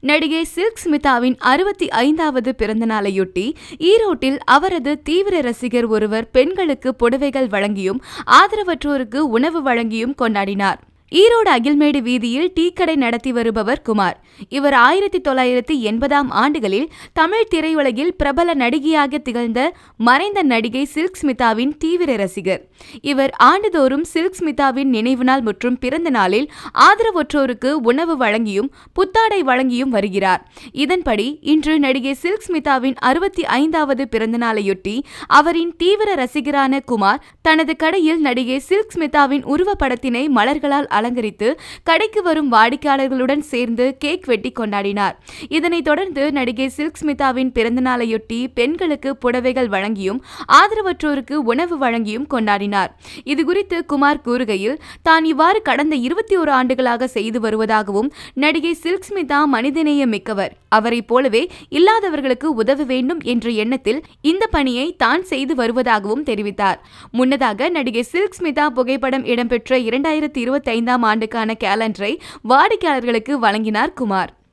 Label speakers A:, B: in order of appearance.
A: நடிகை சில்க் ஸ்மிதாவின் அறுபத்தி ஐந்தாவது பிறந்த நாளையொட்டி ஈரோட்டில் அவரது தீவிர ரசிகர் ஒருவர் பெண்களுக்கு புடவைகள் வழங்கியும் ஆதரவற்றோருக்கு உணவு வழங்கியும் கொண்டாடினார். ஈரோடு அகில்மேடு வீதியில் டீ கடை நடத்தி வருபவர் குமார். இவர் ஆயிரத்தி தொள்ளாயிரத்தி எண்பதாம் ஆண்டுகளில் தமிழ் திரையுலகில் பிரபல நடிகையாக திகழ்ந்த மறைந்த நடிகை சில்க் ஸ்மிதாவின் தீவிர ரசிகர். இவர் ஆண்டுதோறும் சில்க் ஸ்மிதாவின் நினைவு நாள் மற்றும் பிறந்த நாளில் ஆதரவற்றோருக்கு உணவு வழங்கியும் புத்தாடை வழங்கியும் வருகிறார். இதன்படி இன்று நடிகை சில்க் ஸ்மிதாவின் அறுபத்தி ஐந்தாவது பிறந்த நாளையொட்டி அவரின் தீவிர ரசிகரான குமார் தனது கடையில் நடிகை சில்க் ஸ்மிதாவின் உருவப்படத்தினை மலர்களால் அலங்கரித்து கடைக்கு வரும் வாடிக்கையாளர்களுடன் சேர்ந்து கேக் வெட்டி கொண்டாடினார். இதனைத் தொடர்ந்து நடிகை சில்க் ஸ்மிதாவின் பிறந்தநாளையொட்டி பெண்களுக்கு புடவைகள் வழங்கியும் ஆதரவற்றோருக்கு உணவு வழங்கியும் கொண்டாடினார். இதுகுறித்து குமார் கூறுகையில் தான் இவ்வாறு கடந்த இருபத்தி ஒரு ஆண்டுகளாக செய்து வருவதாகவும் நடிகை சில்க் ஸ்மிதா மனிதநேய மிக்கவர் அவரைப் போலவே இல்லாதவர்களுக்கு உதவ வேண்டும் என்ற எண்ணத்தில் இந்த பணியை தான் செய்து வருவதாகவும் தெரிவித்தார். முன்னதாக நடிகை சில்க் ஸ்மிதா புகைப்படம் இடம்பெற்ற இரண்டாயிரத்தி இருபத்தி ஐந்தாம் ஆண்டுக்கான கேலண்டரை வாடிக்கையாளர்களுக்கு வழங்கினார் குமார்.